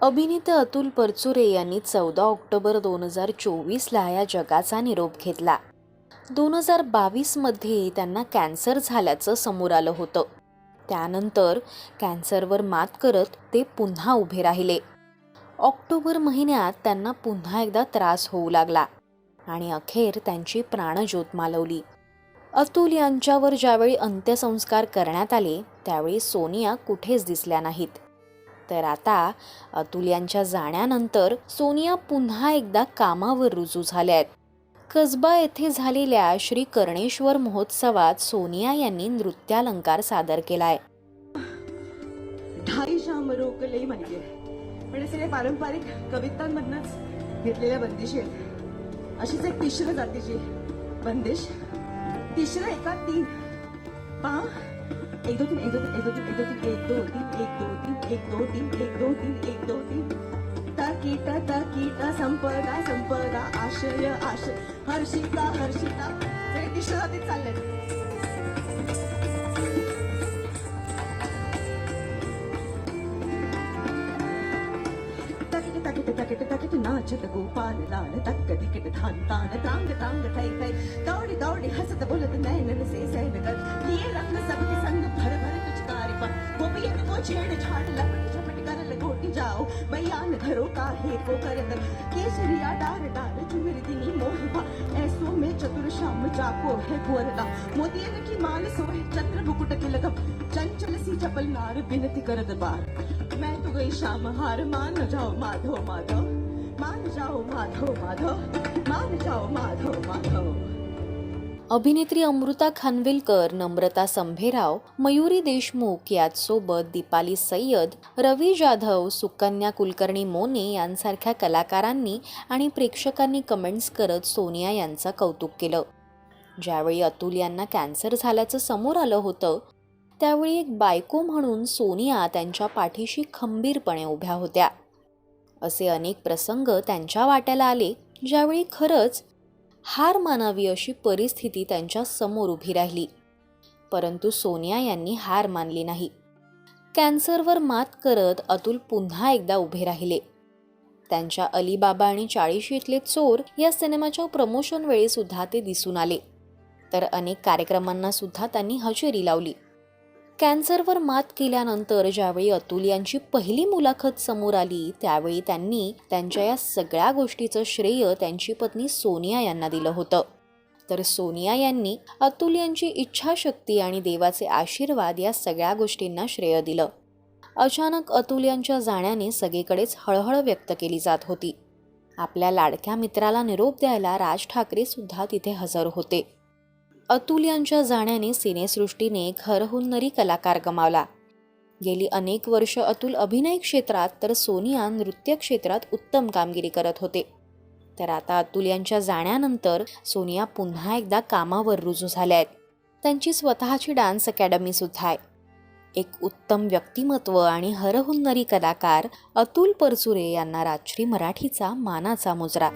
अभिनेते अतुल परचुरे यांनी चौदा ऑक्टोबर दोन हजार चोवीसला या जगाचा निरोप घेतला. दोन हजार बावीसमध्ये त्यांना कॅन्सर झाल्याचं समोर आलं होतं. त्यानंतर कॅन्सरवर मात करत ते पुन्हा उभे राहिले. ऑक्टोबर महिन्यात त्यांना पुन्हा एकदा त्रास होऊ लागला आणि अखेर त्यांची प्राणज्योत मालवली. अतुल यांच्यावर ज्यावेळी अंत्यसंस्कार करण्यात आले त्यावेळी सोनिया कुठेच दिसल्या नाहीत. तर आता अतुल यांच्या जाण्यानंतर सोनिया पुन्हा एकदा कामावर रुजू झाल्या आहेत कसबा येथे झालेल्या श्री कर्णेश्वर महोत्सवात सोनिया यांनी नृत्यालंकार सादर केलाय. ढाई पण सगळे पारंपरिक कवितांमधनच घेतलेल्या बंदिशी आहेत. अशीच एक तिसरं जातीची बंदिश. तिसरं एका तीन. पहा एक दो तीन एक दो तीन एक दो तीन एक दो तीन एक दो तीन एक दो तीन एक दो तीन एक दो तीन एक दो तीन तकीट तकीट संपदा संपदा आशय आशय हर्षिता हर्षिता सगळे तिसरं जातीत चालले तकिट तकिट तकिट नाचत गोपाल लाल तक्क तिकिट धान तान तांग तांग थै थै दौड़ी दौड़ी हसत बोलत नैन से सैन कर गोपियन छेड़ छाड़ लपट झपट कर लगोटी जाओ। बयान धरो काहे को करत केसरिया डार डार चुमिर दिनी मोहिबा। ऐसो में चतुर श्याम जाको है गोरला मोतियन की मान सोहे चंद्र मुकुट तिलकम। चंचल सी चपल नार बिनती करत बार। मैं तो गई शाम हार, मान जाओ माधव माधव। मान जाओ माधव माधव। मान जाओ माधव माधव। अभिनेत्री अमृता खानविलकर नम्रता संभेराव मयुरी देशमुख याचसोबत दीपाली सय्यद रवी जाधव सुकन्या कुलकर्णी मोने यांसारख्या कलाकारांनी आणि प्रेक्षकांनी कमेंट्स करत सोनिया यांचं कौतुक केलं. ज्यावेळी अतुल यांना कॅन्सर झाल्याचं समोर आलं होतं त्यावेळी एक बायको म्हणून सोनिया त्यांच्या पाठीशी खंबीरपणे उभ्या होत्या. असे अनेक प्रसंग त्यांच्या वाट्याला आले ज्यावेळी खरंच हार मानावी अशी परिस्थिती त्यांच्यासमोर उभी राहिली. परंतु सोनिया यांनी हार मानली नाही. कॅन्सरवर मात करत अतुल पुन्हा एकदा उभे राहिले. त्यांच्या अलीबाबा आणि चाळीशीतले चोर या सिनेमाच्या प्रमोशन वेळी सुद्धा ते दिसून आले. तर अनेक कार्यक्रमांना सुद्धा त्यांनी हजेरी लावली. कॅन्सरवर मात केल्यानंतर ज्यावेळी अतुल यांची पहिली मुलाखत समोर आली त्यावेळी त्यांनी त्यांच्या या सगळ्या गोष्टीचं श्रेय त्यांची पत्नी सोनिया यांना दिलं होतं. तर सोनिया यांनी अतुल यांची इच्छाशक्ती आणि देवाचे आशीर्वाद या सगळ्या गोष्टींना श्रेय दिलं. अचानक अतुल यांच्या जाण्याने सगळीकडेच हळहळ व्यक्त केली जात होती. आपल्या लाडक्या मित्राला निरोप द्यायला राज ठाकरे सुद्धा तिथे हजर होते. अतुल यांच्या जाण्याने सिनेसृष्टीने घरहुन्नरी कलाकार गमावला. गेली अनेक वर्ष अतुल अभिनय क्षेत्रात तर सोनिया नृत्य क्षेत्रात उत्तम कामगिरी करत होते. तर आता अतुल यांच्या जाण्यानंतर सोनिया पुन्हा एकदा कामावर रुजू झाल्या आहेत. त्यांची स्वतःची डान्स अकॅडमी सुद्धा आहे. एक उत्तम व्यक्तिमत्व आणि हरहुन्नरी कलाकार अतुल परचुरे यांना राजश्री मराठीचा मानाचा मुजरा.